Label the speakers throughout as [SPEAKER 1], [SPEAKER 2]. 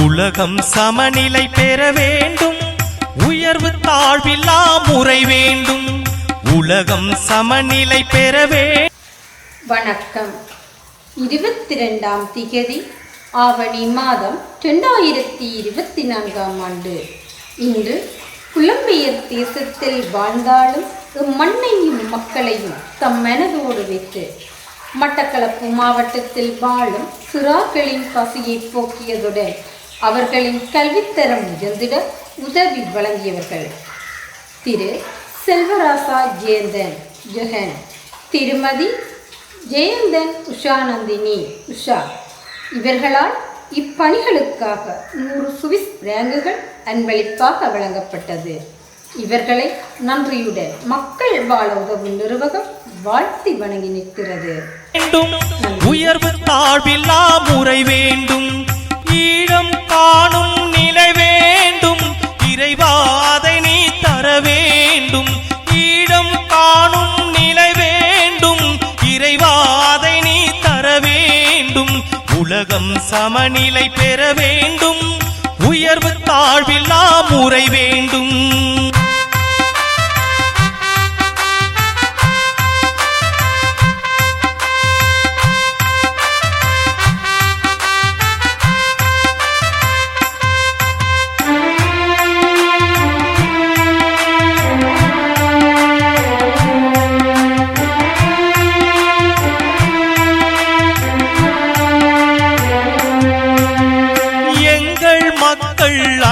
[SPEAKER 1] உலகம் சமநிலை பெற வேண்டும். உயர்வு தாழ்வில்லா முறை வேண்டும். உலகம் சமநிலை பெற வேண்டும்.
[SPEAKER 2] வணக்கம். இருபத்தி ரெண்டாம் திகதி ஆவணி மாதம் ரெண்டாயிரத்தி இருபத்தி நான்காம் ஆண்டு. இன்று புலம்பியர் தேசத்தில் வாழ்ந்தாலும் மண்ணையும் மக்களையும் தம் மனதோடு வைத்து மட்டக்களப்பு மாவட்டத்தில் வாழும் சிறாக்களின் பசியை போக்கியதுடன் அவர்களின் கல்வித்தரம் உயர்ந்திட உதவி வழங்கியவர்கள். திரு. செல்வராசா ஜெயந்தன் ஜெகன் திருமதி ஜெயந்தன் உஷாநந்தினி உஷா. இவர்களால் இப்பணிகளுக்காக நூறு சுவிஸ் ரேங்குகள் அன்பளிப்பாக வழங்கப்பட்டது. இவர்களை நன்றியுடன் மக்கள் வாழ உதவும் நிறுவகம் வாழ்த்தி வணங்கி நிற்கிறது.
[SPEAKER 1] உயர்வு தாழ்வில்லா முறை வேண்டும். ஈழம் காணும் நிலை வேண்டும். இறைவாதை நீ தர வேண்டும். ஈழம் காணும் நிலை வேண்டும். இறைவாதை நீ தர வேண்டும். உலகம் சமநிலை பெற வேண்டும். உயர்வு தாழ்வில்லா முறைவே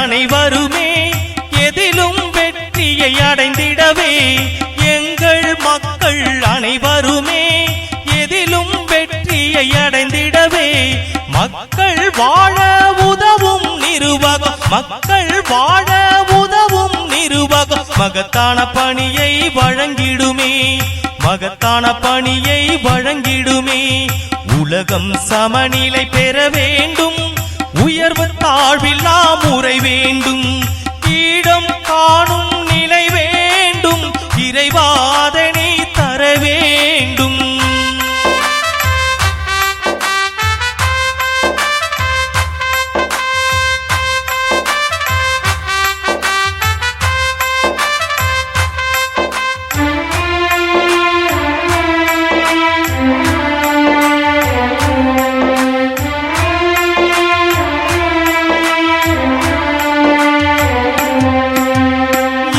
[SPEAKER 1] மக்கள் வருமே எதிலும் வெற்றியை அடைந்திடவே. எங்கள் மக்கள் அனைவருமே எதிலும் வெற்றியை அடைந்திடவே. மக்கள் வாழ உதவும் நிருவகம் மக்கள் வாழ உதவும் நிருவகம் மகத்தான பணியை வழங்கிடுமே மகத்தான பணியை வழங்கிடுமே. உலகம் சமநிலை பெற வேண்டும். உயர்வு தாழ்வில்லா முறை வேண்டும். ஈடம் காணும் நிலை வேண்டும். இறைவா